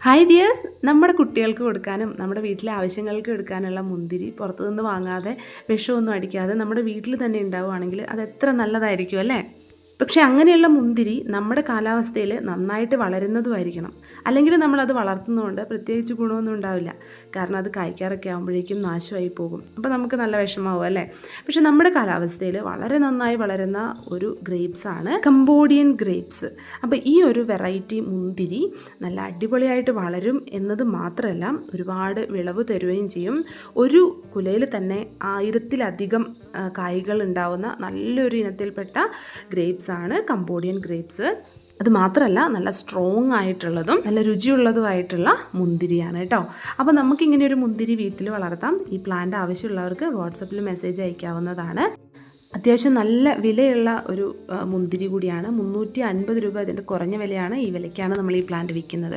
Hi dears നമ്മുടെ കുട്ടികൾക്ക് കൊടുക്കാനും നമ്മുടെ വീട്ടിലെ ആവശ്യങ്ങൾക്ക് എടുക്കാനുള്ള മുന്തിരി പുറത്തുനിന്ന് വാങ്ങാതെ വിഷമൊന്നും അടിക്കാതെ നമ്മുടെ വീട്ടിൽ തന്നെ ഉണ്ടാവുകയാണെങ്കിൽ അത് എത്ര നല്ലതായിരിക്കും അല്ലേ? പക്ഷേ അങ്ങനെയുള്ള മുന്തിരി നമ്മുടെ കാലാവസ്ഥയിൽ നന്നായിട്ട് വളരുന്നതുമായിരിക്കണം. അല്ലെങ്കിൽ നമ്മളത് വളർത്തുന്നതുകൊണ്ട് പ്രത്യേകിച്ച് ഗുണമൊന്നും ഉണ്ടാവില്ല. കാരണം അത് കായ്ക്കാറൊക്കെ ആകുമ്പോഴേക്കും നാശമായി പോകും. അപ്പോൾ നമുക്ക് നല്ല വിഷമാവും അല്ലേ? പക്ഷേ നമ്മുടെ കാലാവസ്ഥയിൽ വളരെ നന്നായി വളരുന്ന ഒരു ഗ്രേപ്സാണ് കംബോഡിയൻ ഗ്രേപ്സ് അപ്പോൾ ഈ ഒരു വെറൈറ്റി മുന്തിരി നല്ല അടിപൊളിയായിട്ട് വളരും എന്നത് മാത്രമല്ല ഒരുപാട് വിളവ് തരുകയും ചെയ്യും. ഒരു കുലയിൽ തന്നെ ആയിരത്തിലധികം കായ്കൾ ഉണ്ടാവുന്ന നല്ലൊരു ഇനത്തിൽപ്പെട്ട ഗ്രേപ്സ് ആണ് കംബോഡിയൻ ഗ്രേപ്സ് അത് മാത്രമല്ല നല്ല സ്ട്രോങ് ആയിട്ടുള്ളതും നല്ല രുചിയുള്ളതുമായിട്ടുള്ള മുന്തിരിയാണ് കേട്ടോ അപ്പോൾ നമുക്കിങ്ങനെ ഒരു മുന്തിരി വീട്ടിൽ വളർത്താം. ഈ പ്ലാന്റ് ആവശ്യമുള്ളവർക്ക് വാട്സപ്പിൽ മെസ്സേജ് അയക്കാവുന്നതാണ്. അത്യാവശ്യം നല്ല വിലയുള്ള ഒരു മുന്തിരി കൂടിയാണ്. മുന്നൂറ്റി അൻപത് രൂപ അതിന്റെ കുറഞ്ഞ വിലയാണ് ഈ വിലയ്ക്കാണ് നമ്മൾ ഈ പ്ലാന്റ് വിൽക്കുന്നത്.